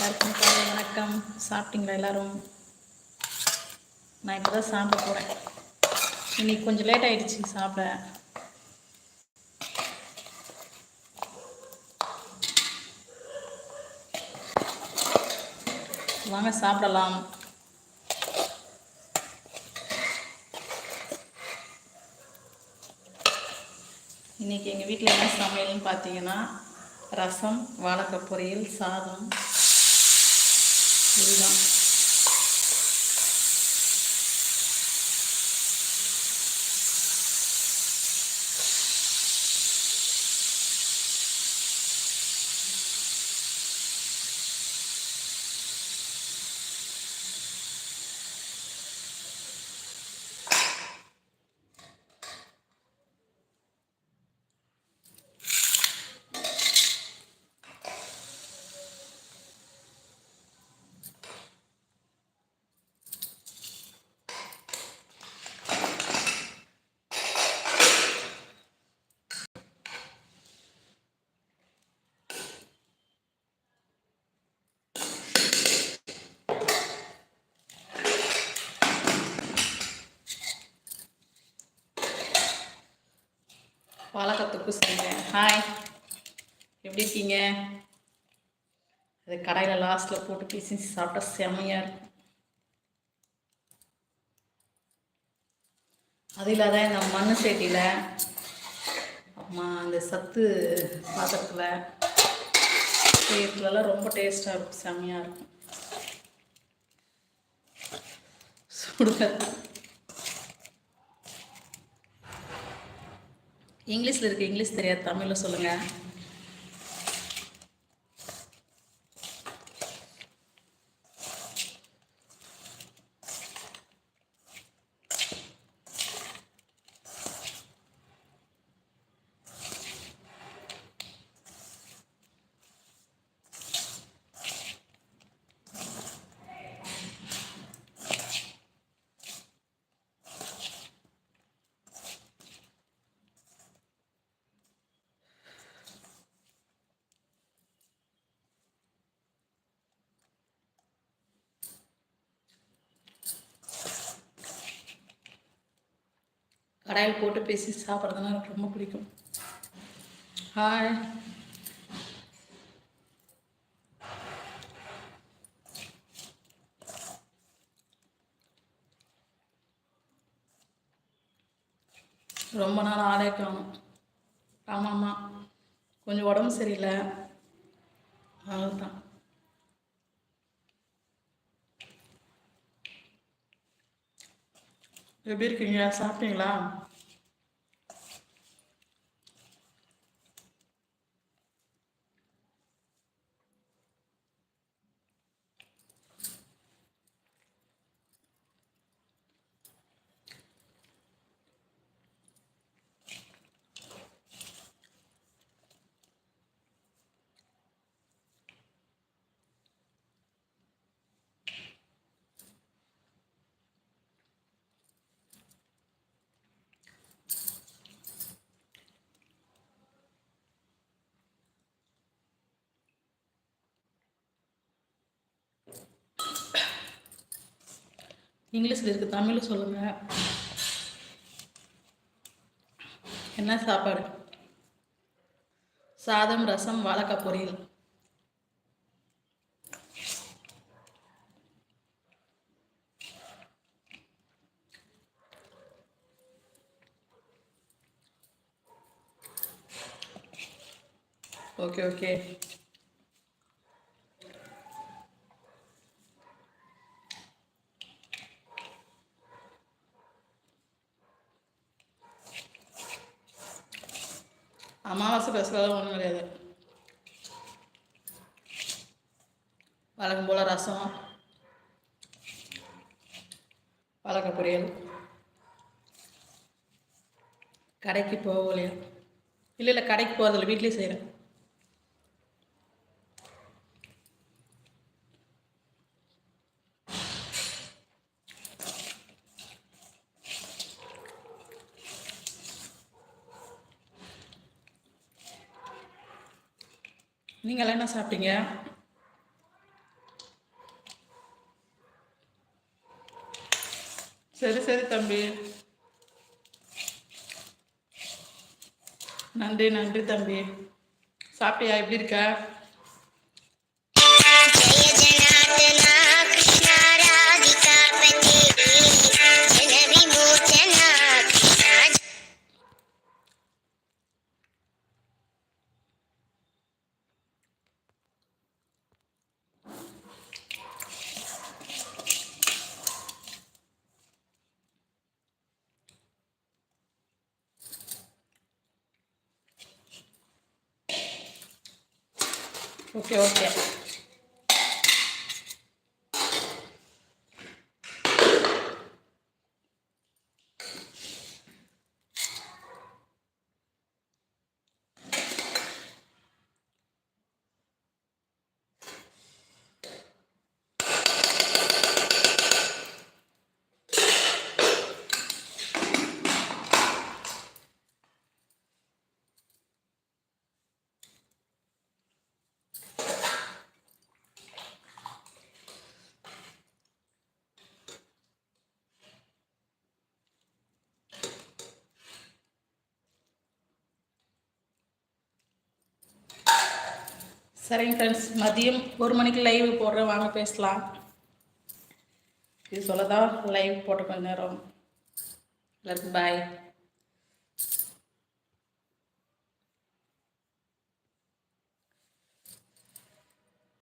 எல்லாருக்கும் காலை வணக்கம். சாப்பிட்டீங்களா எல்லாரும்? நான் இப்போ தான் சாப்பிட போகிறேன் இன்னைக்கு கொஞ்சம் லேட் ஆகிடுச்சு சாப்பிட. வாங்க சாப்பிடலாம். இன்னைக்கு எங்கள் வீட்டில் என்ன சமையல்னு பார்த்தீங்கன்னா ரசம் வாழைக்காய் பொரியல் சாதம் দিলাম ஒர்க்கு செய்யுங்க. ஹாய் எப்படி இருக்கீங்க? அது கடையில் லாஸ்ட்டில் போட்டு பீசி சாப்பிட்டா செம்மையாக இருக்கும். அது இல்லாத இந்த மண் சட்டியில் அம்மா அந்த சத்து பாத்திரத்தில் செய்யறதுலலாம் ரொம்ப டேஸ்ட்டாக இருக்கும். செம்மையாக இருக்கும். சுடுங்க இங்கிலீஷில் இருக்கு இங்கிலீஷ் தெரியாது தமிழில் சொல்லுங்கள் கடாயில் போட்டு பேசி சாப்பிட்றதுனா எனக்கு ரொம்ப பிடிக்கும். ஹாய் ரொம்ப நாள் ஆளே காணும். ஆமாம்மா. கொஞ்சம் உடம்பு சரியில்லை. அதுதான் எப்படி இருக்கீங்க? சாப்பிட்டீங்களா? இங்கிலீஷில் இருக்குது தமிழில் சொல்லுங்கள் என்ன சாப்பாடு? சாதம் ரசம் வாழைக்காய் பொரியல். Okay okay. அமாவாசை பெருசாக ஒன்றும் கிடையாது. வழக்கம் போல் ரசம் வாழைக்காய் பொரியல் கடைக்கு போகலையா? இல்லை இல்லை கடைக்கு போகிறதில்ல வீட்லேயே செய்கிறேன் நீங்களாம் என்ன சாப்பிட்டீங்க? சரி சரி தம்பி. நன்றி நன்றி தம்பி. சாப்பிட்டியா? எப்படி இருக்க? ஓகே ஓகே சரிங்க ஃப்ரெண்ட்ஸ் மதியம் ஒரு மணிக்கு லைவ் போடுறேன். வாங்க பேசலாம். இது சொல்ல தான் லைவ் போட்ட கொஞ்ச நேரம். எல்லாருக்கும் பாய்